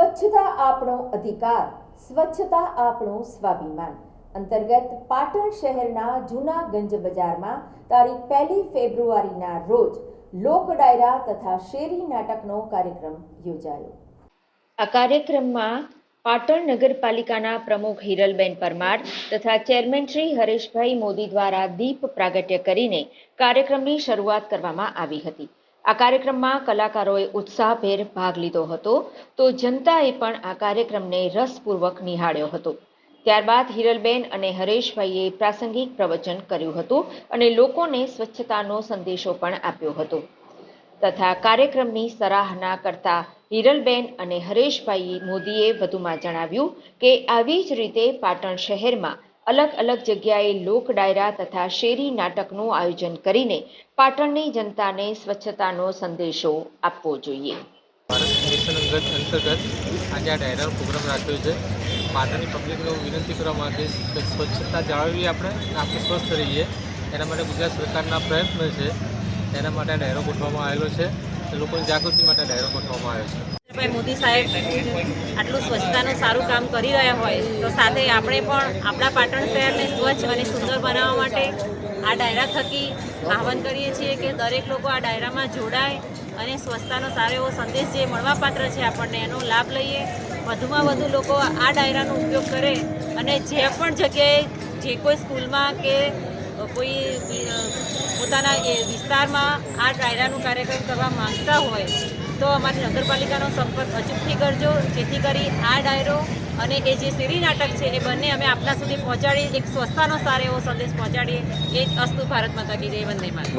સ્વચ્છતા આપણો અધિકાર, સ્વચ્છતા આપણું સ્વાભિમાન. અંતર્ગત પાટણ શહેરના જૂના ગંજ બજારમાં તારીખ પહેલી ફેબ્રુઆરીના રોજ લોક ડાયરા તથા શેરી નાટકનો કાર્યક્રમ યોજાયો. આ કાર્યક્રમમાં પાટણ નગરપાલિકાના પ્રમુખ હિરલબેન પરમાર તથા ચેરમેન શ્રી હરેશભાઈ મોદી દ્વારા દીપ પ્રાગટ્ય કરીને કાર્યક્રમની શરૂઆત કરવામાં આવી હતી. આ કાર્યક્રમમાં કલાકારોએ ઉત્સાહભેર ભાગ લીધો હતો. તો જનતાએ પણ આ કાર્યક્રમને રસપૂર્વક નિહાળ્યો હતો. ત્યારબાદ હિરલબેન અને હરેશભાઈએ પ્રાસંગિક પ્રવચન કર્યું હતું અને લોકોને સ્વચ્છતાનો સંદેશો પણ આપ્યો હતો. તથા કાર્યક્રમની સરાહના કરતા હિરલબેન અને હરેશભાઈ મોદીએ વધુમાં જણાવ્યું કે આવી જ રીતે પાટણ શહેરમાં અલગ અલગ જગ્યાએ લોક ડાયરા તથા શેરી નાટકનું આયોજન કરીને પાટણની જનતાને સ્વચ્છતાનો સંદેશો આપવો જોઈએ. ભારત મિશન અંતર્ગત આજે આ ડાયરાનો પ્રોગ્રામ રાખ્યો છે. પાટણની પબ્લિકને હું વિનંતી કરવા માંગીશ કે સ્વચ્છતા જાળવીએ આપણે આપણે સ્વસ્થ રહીએ. એના માટે ગુજરાત સરકારના પ્રયત્ન છે. એના માટે ડાયરો ગોઠવવામાં આવેલો છે. લોકોની જાગૃતિ માટે ડાયરો ગોઠવવામાં આવ્યો છે. ભાઈ મોદી સાહેબ આટલું સ્વચ્છતાનું સારું કામ કરી રહ્યા હોય, તો સાથે આપણે પણ આપણા પાટણ શહેરને સ્વચ્છ અને સુંદર બનાવવા માટે આ ડાયરા થકી આહવાન કરીએ છીએ કે દરેક લોકો આ ડાયરામાં જોડાય અને સ્વચ્છતાનો સારો એવો સંદેશ જે મળવાપાત્ર છે આપણને એનો લાભ લઈએ. વધુમાં વધુ લોકો આ ડાયરાનો ઉપયોગ કરે અને જે પણ જગ્યાએ જે કોઈ સ્કૂલમાં કે કોઈ પોતાના વિસ્તારમાં આ ડાયરાનું કાર્યક્રમ કરવા માંગતા હોય તો અમારી નગરપાલિકાનો સંપર્ક અચૂકથી કરજો, જેથી કરી આ ડાયરો અને એ જે શેરી નાટક છે, એ બંને અમે આપના સુધી પહોંચાડી એક સ્વસ્થાનો સારો એવો સંદેશ પહોંચાડીએ. એ જ અસ્તુ ભારત માતા કી જય, વંદે માતરમ.